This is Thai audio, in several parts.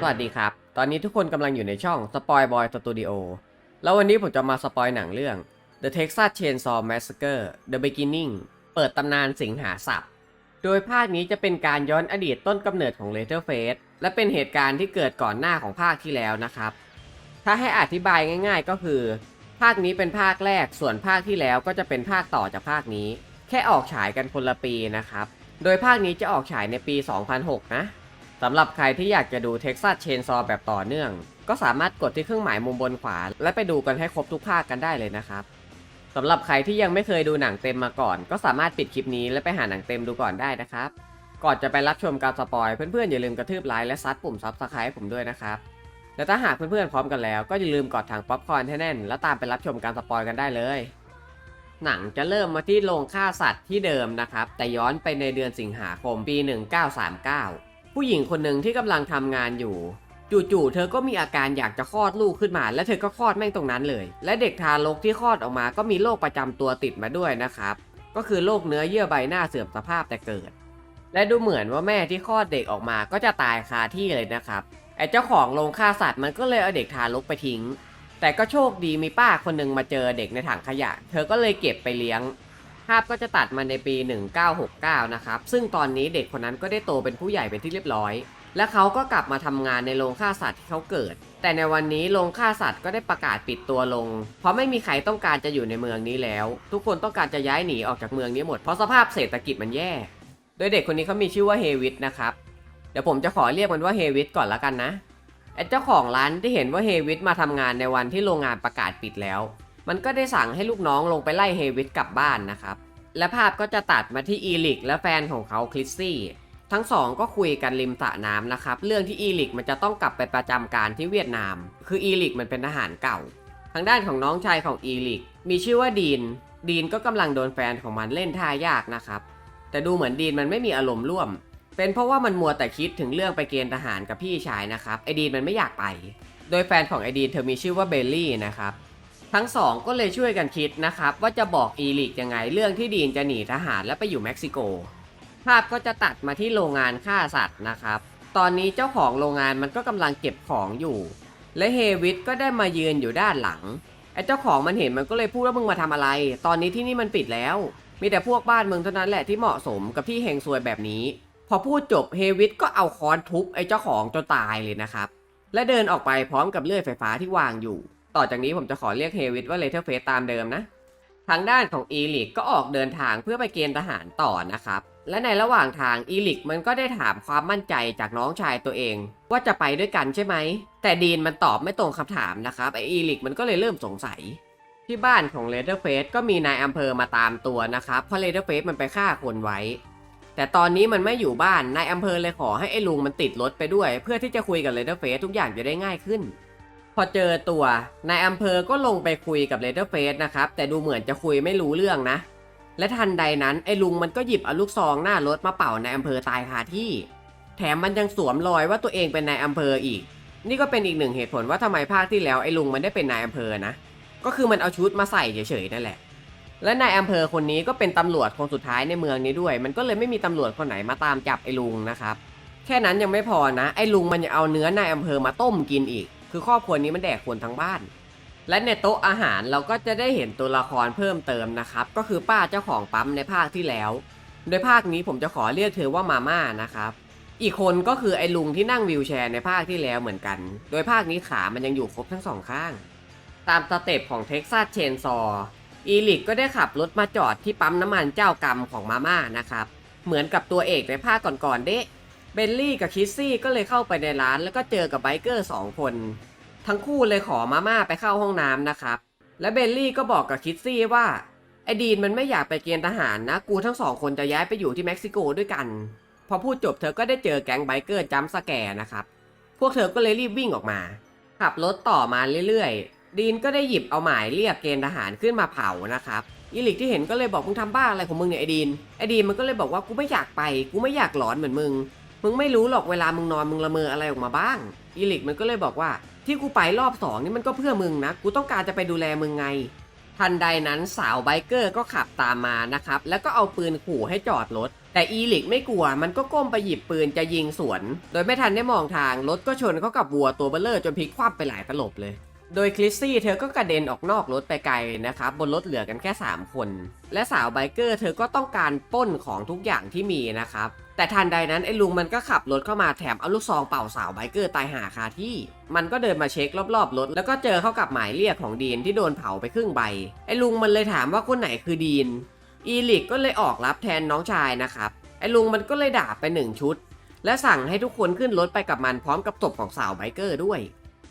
สวัสดีครับ ตอนนี้ทุกคนกำลังอยู่ในช่อง Spoil Boy Studio แล้ววันนี้ผมจะมาสปอยหนังเรื่อง The Texas Chainsaw Massacre The Beginning เปิดตำนานสิงหาศัพท์ โดยภาคนี้จะเป็นการย้อนอดีตต้นกำเนิดของ Leatherface และเป็นเหตุการณ์ที่เกิดก่อนหน้าของภาคที่แล้วนะครับ ถ้าให้อธิบายง่าย ๆ ก็คือาคนี้เป็นภาคแรก ส่วนภาคที่แล้วก็จะเป็นภาคต่อจากภาคนี้ แค่ออกฉายกันคนละปีนะครับ โดยภาคนี้จะออกฉายในปี 2006 นะสำหรับใครที่อยากจะดู Texas Chainsaw แบบต่อเนื่อง ก็สามารถกดที่เครื่องหมายมุมบนขวา และไปดูกันให้ครบทุกภาคกันได้เลยนะครับสำหรับใครที่ยังไม่เคยดูหนังเต็มมาก่อน ก็สามารถปิดคลิปนี้และไปหาหนังเต็มดูก่อนได้นะครับ ก่อนจะไปรับชมการสปอยเพื่อนๆอย่าลืมกระทืบไลค์และซัดปุ่มซับสไครต์ผมด้วยนะครับ และถ้าหากเพื่อนๆพร้อมกันแล้วก็อย่าลืมกดถังป๊อปคอร์นให้แน่น แล้วตามไปรับชมการสปอยกันได้เลย หนังจะเริ่มมาที่โรงฆ่าสัตว์ที่เดิมนะครับ แต่ย้อนไปในเดือนสิงหาคมปี 1939 ผู้หญิงคนหนึ่งที่กำลังทำงานอยู่จู่ๆ เธอก็มีอาการอยากจะคลอดลูกขึ้นมา และเธอก็คลอดแม่งตรงนั้นเลย และเด็กทารกที่คลอดออกมาก็มีโรคประจำตัวติดมาด้วยนะครับ ก็คือโรคเนื้อเยื่อใบหน้าเสื่อมสภาพแต่เกิด และดูเหมือนว่าแม่ที่คลอดเด็กออกมาก็จะตายคาที่เลยนะครับ ไอ้เจ้าของโรงฆ่าสัตว์มันก็เลยเอาเด็กทารกไปทิ้ง แต่ก็โชคดีมีป้าคนหนึ่งมาเจอเด็กในถังขยะ เธอก็เลยเก็บไปเลี้ยง ภาพก็จะตัดมาในปี 1969 นะครับ ซึ่งตอนนี้เด็กคนนั้นก็ได้โตเป็นผู้ใหญ่เป็นที่เรียบร้อย และเขาก็กลับมาทำงานในโรงฆ่าสัตว์ที่เขาเกิด แต่ในวันนี้โรงฆ่าสัตว์ก็ได้ประกาศปิดตัวลง เพราะไม่มีใครต้องการจะอยู่ในเมืองนี้แล้ว ทุกคนต้องการจะย้ายหนีออกจากเมืองนี้หมด เพราะสภาพเศรษฐกิจมันแย่ โดยเด็กคนนี้เขามีชื่อว่าเฮวิตนะครับ เดี๋ยวผมจะขอเรียกมันว่าเฮวิตก่อนละกันนะไอ้เจ้าของร้านที่เห็นว่าเฮวิตมาทำงานในวันที่โรงงานประกาศปิดแล้ว มันก็ได้สั่งให้ลูกน้องลงไปไล่เฮวิตกลับบ้านนะครับ และภาพก็จะตัดมาที่อีลิกและแฟนของเขาคริสซี่ทั้งสองก็คุยกันริมสระน้ำนะครับ เรื่องที่อีลิกมันจะต้องกลับไปประจำการที่เวียดนาม คืออีลิกมันเป็นทหารเก่า ทางด้านของน้องชายของอีลิก มีชื่อว่าดีน ดีนก็กำลังโดนแฟนของมันเล่นท่ายากนะครับ แต่ดูเหมือนดีนมันไม่มีอารมณ์ร่วม เป็นเพราะว่ามันมัวแต่คิดถึงเรื่องไปเกณฑ์ทหารกับพี่ชายนะครับไอดีนมันไม่อยากไป โดยแฟนของไอดีนเธอมีชื่อว่าเบลลี่นะครับทั้งสองก็เลยช่วยกันคิดนะครับว่าจะบอกอีลิกยังไงเรื่องที่ดีนจะหนีทหารและไปอยู่เม็กซิโก ภาพก็จะตัดมาที่โรงงานฆ่าสัตว์นะครับ ตอนนี้เจ้าของโรงงานมันก็กำลังเก็บของอยู่ และเฮวิตก็ได้มายืนอยู่ด้านหลังไอ้เจ้าของมันเห็นมันก็เลยพูดว่ามึงมาทำอะไร ตอนนี้ที่นี่มันปิดแล้ว มีแต่พวกบ้านเมืองเท่านั้นแหละที่เหมาะสมกับที่เฮงซวยแบบนี้ พอพูดจบเฮวิตก็เอาค้อนทุบไอ้เจ้าของจนตายเลยนะครับ และเดินออกไปพร้อมกับเลื่อยไฟฟ้าที่วางอยู่ ต่อจากนี้ผมจะขอเรียกเฮวิตว่าเลเทอร์เฟสตามเดิมนะ ทางด้านของอีลิกก็ออกเดินทางเพื่อไปเกณฑ์ทหารต่อนะครับ และในระหว่างทางอีลิกมันก็ได้ถามความมั่นใจจากน้องชายตัวเอง ว่าจะไปด้วยกันใช่ไหม แต่ดีนมันตอบไม่ตรงคำถามนะครับไออีลิกมันก็เลยเริ่มสงสัยที่บ้านของเลเ e อร์เฟสก็มีนายอำเภอมาตามตัวนะครับ เพราะเลเ e อร์เฟสมันไปฆ่าคนไว้ แต่ตอนนี้มันไม่อยู่บ้าน นายอำเภอเลยขอให้ไอ้ลุงมันติดรถไปด้วย เพื่อที่จะคุยกับเลเ e อร์เฟสทุกอย่างจะได้ง่ายขึ้น พอเจอตัวนายอำเภอก็ลงไปคุยกับเลเ e อร์เฟสนะครับ แต่ดูเหมือนจะคุยไม่รู้เรื่องนะ และทันใดนั้นไอ้ลุงมันก็หยิบเอาลูกซองหน้ารถมาเป่านายอำเภอตายคาที่ แถมมันยังสวมรอยว่าตัวเองเป็นนายอำเภออีก นี่ก็เป็นอีกหนึ่งเหตุผลว่าทำไมภาคที่แล้วไอ้ลุงมันได้เป็นนายอำเภอนะ ก็คือมันเอาชุดมาใส่เฉยๆนั่นแหละ และนายอำเภอคนนี้ก็เป็นตำรวจคนสุดท้ายในเมืองนี้ด้วย มันก็เลยไม่มีตำรวจคนไหนมาตามจับไอ้ลุงนะครับ แค่นั้นยังไม่พอนะ ไอ้ลุงมันยังเอาเนื้อนายอำเภอมาต้มกินอีก คือครอบครัวนี้มันแดกคนทั้งบ้าน และในโต๊ะอาหารเราก็จะได้เห็นตัวละครเพิ่มเติมนะครับ ก็คือป้าเจ้าของปั๊มในภาคที่แล้ว โดยภาคนี้ผมจะขอเรียกเธอว่ามาม่านะครับ อีกคนก็คือไอ้ลุงที่นั่งวีลแชร์ในภาคที่แล้วเหมือนกัน โดยภาคนี้ขามันยังอยู่ครบทั้งสองข้าง ตามสเต็ปของเท็กซัสเชนซอ อีลิกก็ได้ขับรถมาจอดที่ปั๊มน้ำมันเจ้ากรรมของมาม่านะครับ เหมือนกับตัวเอกในภาคก่อนๆเด้เบลลี่กับคิสซี่ก็เลยเข้าไปในร้านแล้วก็เจอกับไบเกอร์สองคน ทั้งคู่เลยขอมาม่าไปเข้าห้องน้ำนะครับ และเบลลี่ก็บอกกับคิดซี่ว่าไอดีนมันไม่อยากไปเกณฑ์ทหารนะ กูทั้งสองคนจะย้ายไปอยู่ที่เม็กซิโกด้วยกัน พอพูดจบเธอก็ได้เจอแก๊งไบเกอร์จัมป์สแกร์นะครับ พวกเธอก็เลยรีบวิ่งออกมา ขับรถต่อมาเรื่อย ดีนก็ได้หยิบเอาหมายเรียกเกณฑ์ทหารขึ้นมาเผานะครับอีลิกที่เห็นก็เลยบอกมึงทำบ้าอะไรของมึงเนี่ยไอดีนไอดีนมันก็เลยบอกว่ากูไม่อยากไปกูไม่อยากหลอนเหมือนมึง มึงไม่รู้หรอกเวลามึงนอนมึงละเมออะไรออกมาบ้างอีลิกมันก็เลยบอกว่าที่กูไปรอบสองนี่มันก็เพื่อมึงนะกูต้องการจะไปดูแลมึงไง ทันใดนั้นสาวไบเกอร์ก็ขับตามมานะครับแล้วก็เอาปืนขู่ให้จอดรถแต่อีลิกไม่กลัวมันก็ก้มไปหยิบปืนจะยิงสวน โดยไม่ทันได้มองทางรถก็ชนเข้ากับวัวตัวเบลเลอร์จนพลิกคว่ำไปหลายตลบเลย โดยคลิซซี่เธอก็กระเด็นออกนอกรถไปไกลนะครับบนรถเหลือกันแค่ 3 คน และสาวไบเกอร์เธอก็ต้องการป้นของทุกอย่างที่มีนะครับแต่ทันใดนั้นไอ้ลุงมันก็ขับรถเข้ามาแถมเอาลูกซองเป่าสาวไบเกอร์ตายหาคาที่ มันก็เดินมาเช็ครอบๆรถ แล้วก็เจอเข้ากับหมายเรียกของดีนที่โดนเผาไปครึ่งใบ ไอ้ลุงมันเลยถามว่าคนไหนคือดีน อีลิกก็เลยออกรับแทนน้องชายนะครับ ไอ้ลุงมันก็เลยด่าไปหนึ่งชุด และสั่งให้ทุกคนขึ้นรถไปกับมันพร้อมกับศพของสาวไบเกอร์ด้วย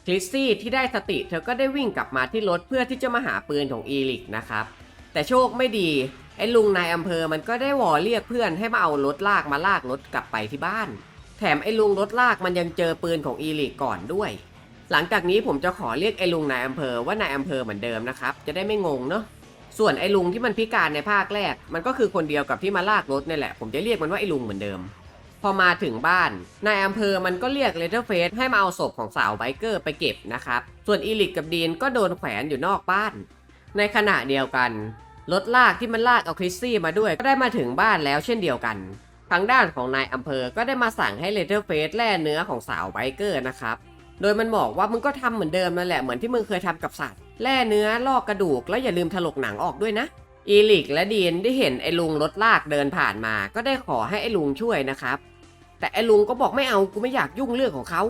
คลิซซี่ที่ได้สติเธอก็ได้วิ่งกลับมาที่รถเพื่อที่จะมาหาปืนของอีลิกนะครับ แต่โชคไม่ดีไอ้ลุงนายอำเภอมันก็ได้วอเรียกเพื่อนให้มาเอารถลากมาลากรถกลับไปที่บ้าน แถมไอ้ลุงรถลากมันยังเจอปืนของอีลิกก่อนด้วย หลังจากนี้ผมจะขอเรียกไอ้ลุงนายอำเภอว่านายอำเภอเหมือนเดิมนะครับจะได้ไม่งงเนาะส่วนไอ้ลุงที่มันพิการในภาคแรก มันก็คือคนเดียวกับที่มาลากรถนี่แหละ ผมจะเรียกมันว่าไอ้ลุงเหมือนเดิม พอมาถึงบ้านนายอำเภอมันก็เรียกเลเทอร์เฟสให้มาเอาศพของสาวไบเกอร์ไปเก็บนะครับ ส่วนอีลิกกับดีนก็โดนแขวนอยู่นอกบ้าน ในขณะเดียวกัน รถลากที่มันลากเอาคริสซี่มาด้วยก็ได้มาถึงบ้านแล้วเช่นเดียวกัน ทางด้านของนายอำเภอก็ได้มาสั่งให้เลเทอร์เฟสแล่เนื้อของสาวไบเกอร์นะครับ โดยมันบอกว่ามึงก็ทำเหมือนเดิมนั่นแหละเหมือนที่มึงเคยทำกับสัตว์แล่เนื้อลอกกระดูกแล้วอย่าลืมถลกหนังออกด้วยนะอีลิกและดีนได้เห็นไอ้ลุงรถลากเดินผ่านมา ก็ได้ขอให้ไอ้ลุงช่วยนะครับ แต่ไอ้ลุงก็บอกไม่เอากูไม่อยากยุ่งเรื่องของเขา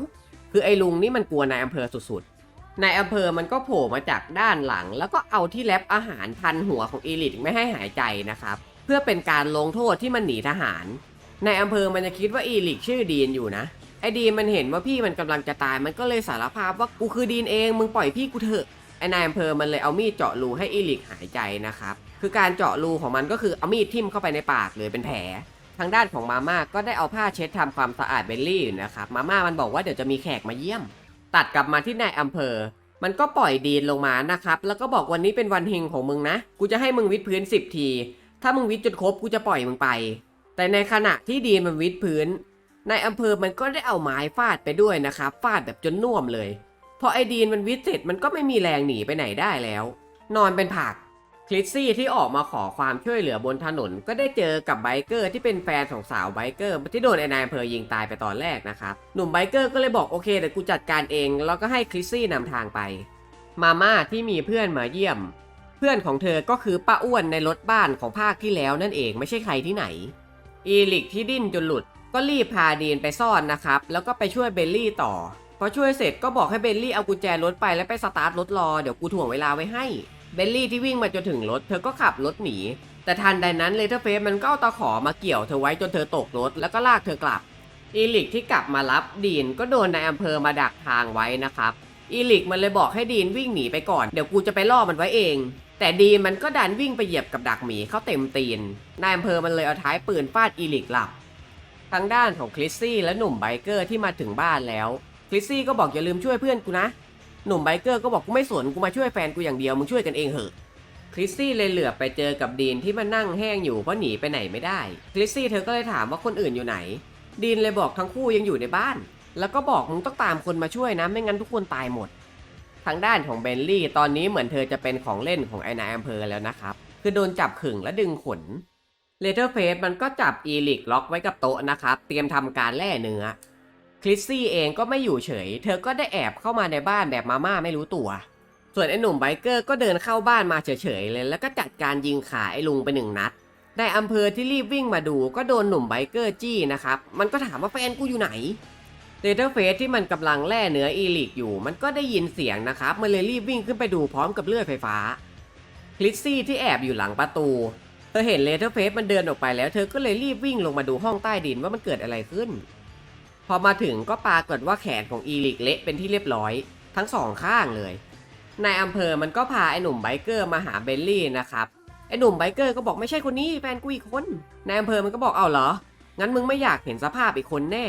คือไอ้ลุงนี่มันกลัวนายอำเภอสุดๆ นายอำเภอมันก็โผล่มาจากด้านหลัง แล้วก็เอาที่แรปอาหารพันหัวของอีลิกไม่ให้หายใจนะครับ เพื่อเป็นการลงโทษที่มันหนีทหาร นายอำเภอมันจะคิดว่าอีลิกชื่อดีนอยู่นะ ไอ้ดีนมันเห็นว่าพี่มันกำลังจะตาย มันก็เลยสารภาพว่ากูคือดีนเอง มึงปล่อยพี่กูเถอะ ไอ้นายอำเภอมันเลยเอามีดเจาะรูให้อีลิกหายใจนะครับ คือการเจาะรูของมันก็คือเอามีดทิ่มเข้าไปในปากเลยเป็นแผลางด้านของมาม่าก็ได้เอาผ้าเช็ดทำความสะอาดเบลลี่อยู่นะครับ มาม่ามันบอกว่าเดี๋ยวจะมีแขกมาเยี่ยม ตัดกลับมาที่นายอำเภอ มันก็ปล่อยดีนลงมานะครับ แล้วก็บอกวันนี้เป็นวันเฮงของมึงนะ กูจะให้มึงวิดพื้น 10 ที ถ้ามึงวิดจนครบกูจะปล่อยมึงไป แต่ในขณะที่ดีนมันวิดพื้น นายอำเภอมันก็ได้เอาไม้ฟาดไปด้วยนะครับ ฟาดแบบจนน่วมเลย พอไอดีนมันวิดเสร็จมันก็ไม่มีแรงหนีไปไหนได้แล้ว นอนเป็นผัก คลิซซี่ที่ออกมาขอความช่วยเหลือบนถนน ก็ได้เจอกับไบเกอร์ที่เป็นแฟนของสาวไบเกอร์ที่โดนไอ้นายอำเภอยิงตายไปตอนแรกนะครับหนุ่มไบเกอร์ก็เลยบอกโอเคเดี๋ยวกูจัดการเอง แล้วก็ให้คลิซซี่นำทางไป มาม่าที่มีเพื่อนมาเยี่ยม เพื่อนของเธอก็คือป้าอ้วนในรถบ้านของภาคที่แล้วนั่นเองไม่ใช่ใครที่ไหน อีลิกที่ดิ้นจนหลุด ก็รีบพาดีนไปซ่อนนะครับแล้วก็ไปช่วยเบลลี่ต่อพอช่วยเสร็จก็บอกให้เบลลี่เอากุญแจรถไปแล้วไปสตาร์ทรถรอเดี๋ยวกูถ่วงเวลาไว้ให้ เบลลี่ที่วิ่งมาจนถึงรถ เธอก็ขับรถหนี แต่ทันใดนั้นเลเทอร์เฟสมันก็เอาตะขอมาเกี่ยวเธอไว้จนเธอตกรถแล้วก็ลากเธอกลับ อีลิกที่กลับมารับดีนก็โดนนายอำเภอมาดักทางไว้นะครับ อีลิกมันเลยบอกให้ดีนวิ่งหนีไปก่อน เดี๋ยวกูจะไปล่อมันไว้เอง แต่ดีนมันก็ดันวิ่งไปเหยียบกับดักหมีเข้าเต็มตีน นายอำเภอมันเลยเอาท้ายปืนฟาดอีลิกหลับ ทางด้านของคลิซซี่และหนุ่มไบเกอร์ที่มาถึงบ้านแล้ว คลิซซี่ก็บอกอย่าลืมช่วยเพื่อนกูนะ หนุ่มไบเกอร์ก็บอกกูไม่สนกูมาช่วยแฟนกูอย่างเดียวมึงช่วยกันเองเหอะคลิซซี่เลยเหลือบไปเจอกับดีนที่มันนั่งแห้งอยู่เพราะหนีไปไหนไม่ได้คลิซซี่เธอก็เลยถามว่าคนอื่นอยู่ไหน ดีนเลยบอกทั้งคู่ยังอยู่ในบ้าน แล้วก็บอกมึงต้องตามคนมาช่วยนะไม่งั้นทุกคนตายหมด ทางด้านของเบนลี่ตอนนี้เหมือนเธอจะเป็นของเล่นของไอนายอำเภอแล้วนะครับ คือโดนจับขึงและดึงขนเลเทอร์เฟสมันก็จับอีลิกล็อกไว้กับโต๊ะนะครับ เตรียมทำการแล่เนื้อ คลิซซี่เองก็ไม่อยู่เฉย เธอก็ได้แอบเข้ามาในบ้านแบบมาม่าไม่รู้ตัว ส่วนไอ้หนุ่มไบเกอร์ก็เดินเข้าบ้านมาเฉยๆเลย แล้วก็จัดการยิงขาไอ้ลุงไปหนึ่งนัดนอำเภอที่รีบวิ่งมาดูก็โดนหนุ่มไบเกอร์จี้นะครับ มันก็ถามว่าแฟนกูอยู่ไหนเลเทอร์เฟสที่มันกำลังแล่เนื้ออีลิกอยู่ มันก็ได้ยินเสียงนะครับ มันเลยรีบวิ่งขึ้นไปดูพร้อมกับเลือดไฟฟ้าคลิซซี่ที่แอบอยู่หลังประตู เธอเห็นเลเทอร์เฟสมันเดินออกไปแล้ว เธอก็เลยรีบวิ่งลงมาดูห้องใต้ดินว่ามันเกิดอะไรขึ้น พอมาถึงก็ปรากฏว่าแขนของอีลิกเละเป็นที่เรียบร้อย ทั้งสองข้างเลย นายอำเภอมันก็พาไอ้หนุ่มไบเกอร์มาหาเบลลี่นะครับ ไอ้หนุ่มไบเกอร์ก็บอกไม่ใช่คนนี้แฟนกูอีกคน นายอำเภอมันก็บอกเอาเหรอ งั้นมึงไม่อยากเห็นสภาพอีกคนแน่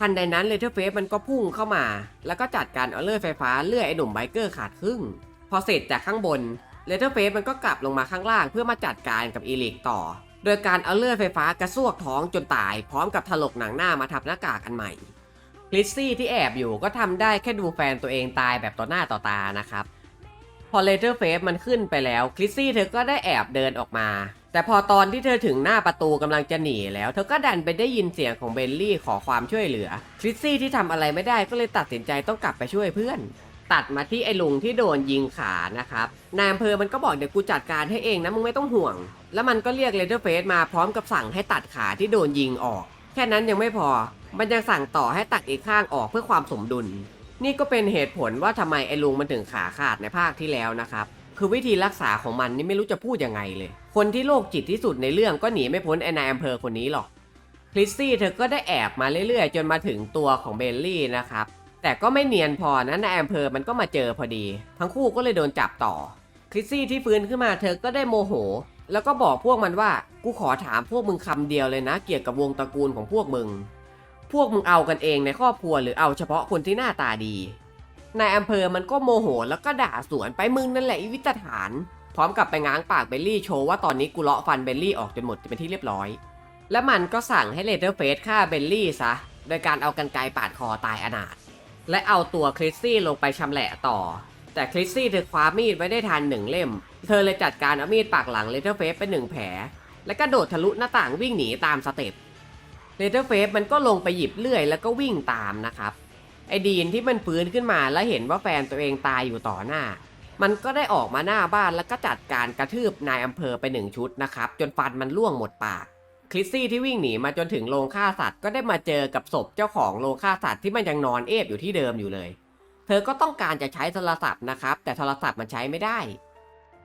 ทันใดนั้นเลเทอร์เฟสมันก็พุ่งเข้ามา แล้วก็จัดการเอาเลื่อยไฟฟ้าเลื่อยไอ้หนุ่มไบเกอร์ขาดครึ่ง พอเสร็จจากข้างบนเลเทอร์เฟสมันก็กลับลงมาข้างล่างเพื่อมาจัดการกับอีลิกต่อ โดยการเอาเลื่อยไฟฟ้ากระซวกท้องจนตายพร้อมกับถลกหนังหน้ามาทับหน้ากากอันใหม่คลิซซี่ที่แอบอยู่ก็ทำได้แค่ดูแฟนตัวเองตายแบบต่อหน้าต่อตานะครับ พอเลเทอร์เฟสมันขึ้นไปแล้วคริสซี่เธอก็ได้แอบเดินออกมา แต่พอตอนที่เธอถึงหน้าประตูกำลังจะหนีแล้ว เธอก็ดันไปได้ยินเสียงของเบลลี่ขอความช่วยเหลือคริสซี่ที่ทำอะไรไม่ได้ก็เลยตัดสินใจต้องกลับไปช่วยเพื่อน ตัดมาที่ไอ้ลุงที่โดนยิงขานะครับนายอำเภอมันก็บอกเดี๋ยวกูจัดการให้เองนะมึงไม่ต้องห่วง แล้วมันก็เรียกเลเทอร์เฟสมาพร้อมกับสั่งให้ตัดขาที่โดนยิงออก แค่นั้นยังไม่พอ มันยังสั่งต่อให้ตัดอีกข้างออกเพื่อความสมดุล นี่ก็เป็นเหตุผลว่าทำไมไอ้ลุงมันถึงขาขาดในภาคที่แล้วนะครับคือวิธีรักษาของมันนี่ไม่รู้จะพูดยังไงเลย คนที่โรคจิตที่สุดในเรื่องก็หนีไม่พ้นไอ้นายอำเภอคนนี้หรอกคริสซี่เธอก็ได้แอบมาเรื่อยๆ จนมาถึงตัวของเบลลี่นะครับ แต่ก็ไม่เนียนพอนะนายอำเภอมันก็มาเจอพอดี ทั้งคู่ก็เลยโดนจับต่อ คริสซี่ที่ฟื้นขึ้นมาเธอก็ได้โมโห แล้วก็บอกพวกมันว่ากูขอถามพวกมึงคำเดียวเลยนะ เกี่ยวกับวงตระกูลของพวกมึง พวกมึงเอากันเองในครอบครัวหรือเอาเฉพาะคนที่หน้าตาดีนายอำเภอมันก็โมโหแล้วก็ด่าสวนไปมึงนั่นแหละอีวิตฐาน พร้อมกับไปง้างปากเบลลี่โชว์ว่าตอนนี้กูเลาะฟันเบลลี่ออกจนหมดเป็นที่เรียบร้อย และมันก็สั่งให้เลเทอร์เฟสฆ่าเบลลี่ซะโดยการเอากันไกรปาดคอตายอนาถ และเอาตัวคริสซี่ลงไปชำแหละต่อ แต่คริสซี่เธอคว้ามีดไว้ได้ทันหนึ่งเล่ม เธอเลยจัดการเอามีดปักหลังเลเทอร์เฟสไปหนึ่งแผล แล้วก็โดดทะลุหน้าต่างวิ่งหนีตามสเต็ปเลเทอร์เฟสมันก็ลงไปหยิบเลื่อยแล้วก็วิ่งตามนะครับ ไอดีนที่มันฟื้นขึ้นมาแล้วเห็นว่าแฟนตัวเองตายอยู่ต่อหน้า มันก็ได้ออกมาหน้าบ้านแล้วก็จัดการกระทืบนายอำเภอไปหนึ่งชุดนะครับ จนฟันมันร่วงหมดปาก คริสซี่ที่วิ่งหนีมาจนถึงโรงฆ่าสัตว์ก็ได้มาเจอกับศพเจ้าของโรงฆ่าสัตว์ที่มันยังนอนเอฟอยู่ที่เดิมอยู่เลย เธอก็ต้องการจะใช้โทรศัพท์นะครับ แต่โทรศัพท์มันใช้ไม่ได้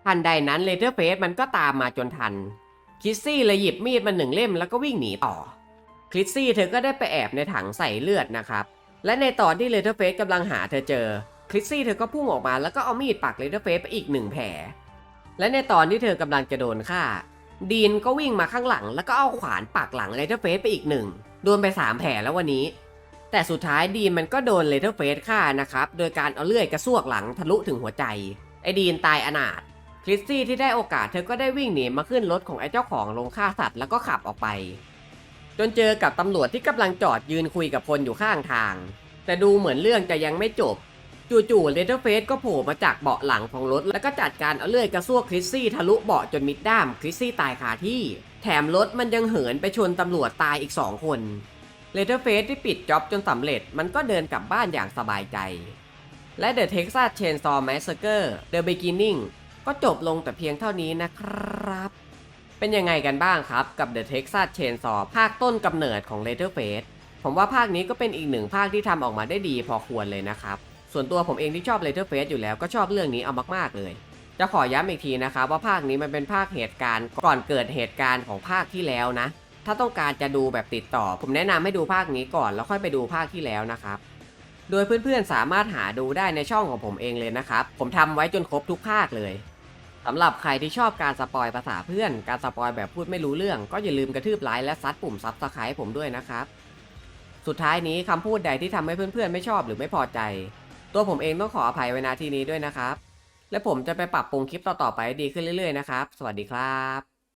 ทันใดนั้นเลเทอร์เฟสมันก็ตามมาจนทันคริสซี่เลยหยิบมีดมาหนึ่งเล่มแล้วก็วิ่งหนีต่อคริสซี่เธอก็ได้ไปแอบในถังใส่เลือดนะครับ และในตอนที่เลเทอร์เฟสกำลังหาเธอเจอคริสซี่เธอก็พุ่งออกมาแล้วก็เอามีดปักเลเทอร์เฟสไปอีกหนึ่งแผลและในตอนที่เธอกำลังจะโดนฆ่า ดีนก็วิ่งมาข้างหลัง แล้วก็เอาขวานปักหลังเลเทอร์เฟสไปอีกหนึ่งโดนไปสามแผลแล้ววันนี้ แต่สุดท้ายดีนมันก็โดนเลเทอร์เฟสฆ่านะครับ โดยการเอาเลื่อยกระซวกหลังทะลุถึงหัวใจ ไอ้ดีนตายอนาถคริสซี่ที่ได้โอกาสเธอก็ได้วิ่งหนีมาขึ้นรถของไอ้เจ้าของโรงฆ่าสัตว์แล้วก็ขับออกไป จนเจอกับตำรวจที่กำลังจอดยืนคุยกับคนอยู่ข้างทาง แต่ดูเหมือนเรื่องจะยังไม่จบ จู่ๆเลเทอร์เฟสก็โผล่มาจากเบาะหลังของรถ แล้วก็จัดการเอาเลื่อยกระซวกคริสซี่ทะลุเบาะจนมิดด้ามคริสซี่ตายคาที่ แถมรถมันยังเหินไปชนตำรวจตายอีก2คนเลเทอร์เฟสที่ปิดจ็อบจนสำเร็จมันก็เดินกลับบ้านอย่างสบายใจ และ The Texas Chainsaw Massacre The Beginning ก็จบลงแต่เพียงเท่านี้นะครับ เป็นยังไงกันบ้างครับกับ The Texas Chainsaw ภาคต้นกำเนิดของ Leatherface ผมว่าภาคนี้ก็เป็นอีกหนึ่งภาคที่ทำออกมาได้ดีพอควรเลยนะครับ ส่วนตัวผมเองที่ชอบ Leatherface อยู่แล้วก็ชอบเรื่องนี้เอามากๆเลย จะขอย้ำอีกทีนะครับว่าภาคนี้มันเป็นภาคเหตุการณ์ก่อนเกิดเหตุการณ์ของภาคที่แล้วนะ ถ้าต้องการจะดูแบบติดต่อ ผมแนะนำให้ดูภาคนี้ก่อนแล้วค่อยไปดูภาคที่แล้วนะครับ โดยเพื่อนๆสามารถหาดูได้ในช่องของผมเองเลยนะครับ ผมทำไว้จนครบทุกภาคเลยสำหรับใครที่ชอบการสปอยภาษาเพื่อน การสปอยแบบพูดไม่รู้เรื่อง ก็อย่าลืมกระทืบไลค์และซัดปุ่มซับสไครต์ผมด้วยนะครับ สุดท้ายนี้คำพูดใดที่ทำให้เพื่อนๆไม่ชอบหรือไม่พอใจ ตัวผมเองต้องขออภัยไว้ณที่นี้ด้วยนะครับ และผมจะไปปรับปรุงคลิปต่อๆไปดีขึ้นเรื่อยๆนะครับ สวัสดีครับ